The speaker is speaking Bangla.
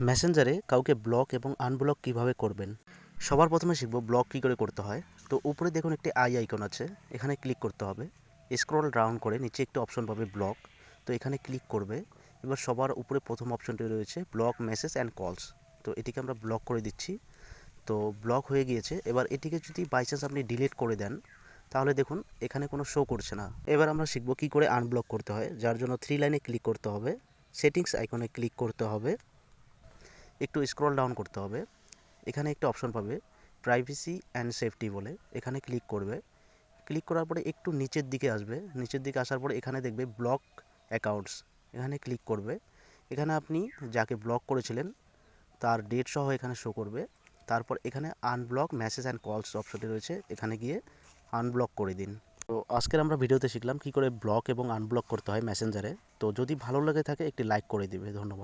মেসেঞ্জারে কাউকে ব্লক এবং আনব্লক কীভাবে করবেন? সবার প্রথমে শিখব ব্লক কী করে করতে হয়। তো উপরে দেখুন একটি আই আইকন আছে, এখানে ক্লিক করতে হবে। স্ক্রল ডাউন করে নিচে একটি অপশন পাবে ব্লক তো এখানে ক্লিক করবে। এবার সবার উপরে প্রথম অপশনটি রয়েছে ব্লক মেসেজ অ্যান্ড কলস তো এটিকে আমরা ব্লক করে দিচ্ছি। তো ব্লক হয়ে গিয়েছে। এবার এটিকে যদি বাই চান্স আপনি ডিলিট করে দেন, তাহলে দেখুন এখানে কোনো শো করছে না। এবার আমরা শিখব কী করে আনব্লক করতে হয়। যার জন্য থ্রি লাইনে ক্লিক করতে হবে। সেটিংস আইকনে ক্লিক করতে হবে। একটু স্ক্রল ডাউন করতে হবে। এখানে একটা অপশন পাবে প্রাইভেসি অ্যান্ড সেফটি বলে। এখানে ক্লিক করবে। ক্লিক করার পরে একটু নিচের দিকে আসবে। নিচের দিকে আসার পরে এখানে দেখবে ব্লক অ্যাকাউন্টস এখানে ক্লিক করবে। এখানে আপনি যাকে ব্লক করেছিলেন, তার ডেট সহ এখানে শো করবে। তারপর এখানে আনব্লক মেসেজ অ্যান্ড কলস অপশনটি রয়েছে। এখানে গিয়ে আনব্লক করে দিন। তো আজকের আমরা ভিডিওতে শিখলাম কী করে ব্লক এবং আনব্লক করতে হয় মেসেঞ্জারে তো যদি ভালো লাগে থাকে একটি লাইক করে দিবে। ধন্যবাদ।